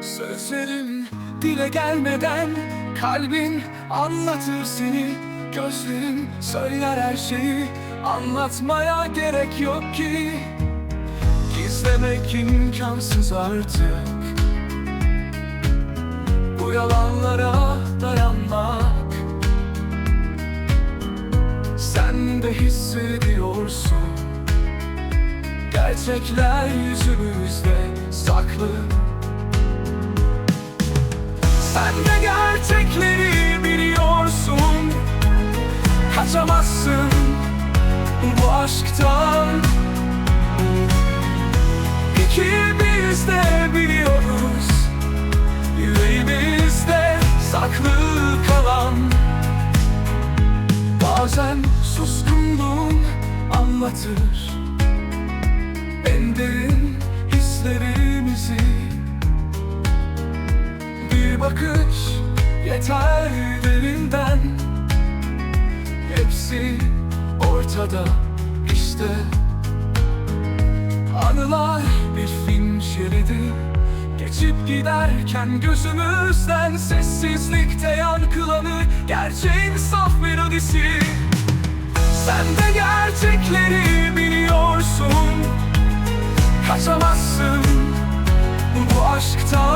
Sözlerin dile gelmeden Kalbin anlatır seni. Gözlerin söyler her şeyi Anlatmaya gerek yok ki. Gizlemek imkansız artık. Bu yalanlara dayanmak. Sen de hissediyorsun. Gerçekler yüzümüzde saklı Sen de gerçekleri biliyorsun. Kaçamazsın bu aşktan. İkimiz de biliyoruz. Yüreğimizde saklı kalan. Bazen suskunluğun anlatır. En derin hislerimizi Bakış yeter derinden. Hepsi ortada işte. Anılar bir film şeridi. Geçip giderken gözümüzden Sessizlikte yankılanır Gerçeğin saf melodisi. Sen de gerçekleri biliyorsun. Kaçamazsın. Bu aşktan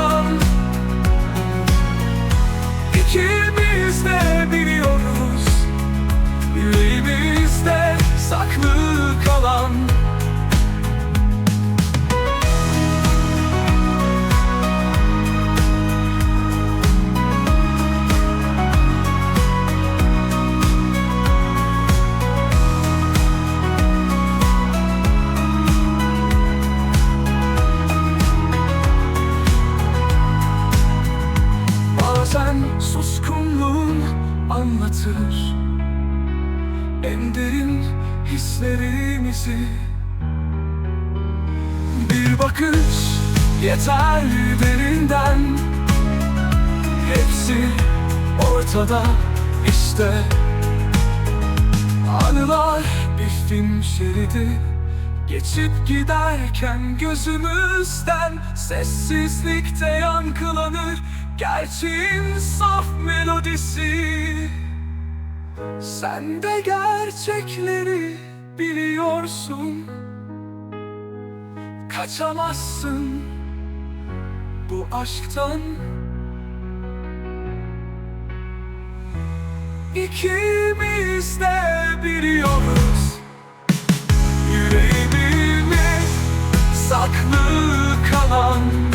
Bazen suskunluğun anlatır. En derin hislerimizi. Bir bakış yeter derinden. Hepsi ortada işte. Anılar bir film şeridi. Geçip giderken gözümüzden Sessizlikte yankılanır Gerçeğin saf melodisi. Sen de gerçekleri biliyorsun. Kaçamazsın bu aşktan. İkimiz de biliyoruz. Yüreğimi saklı kalan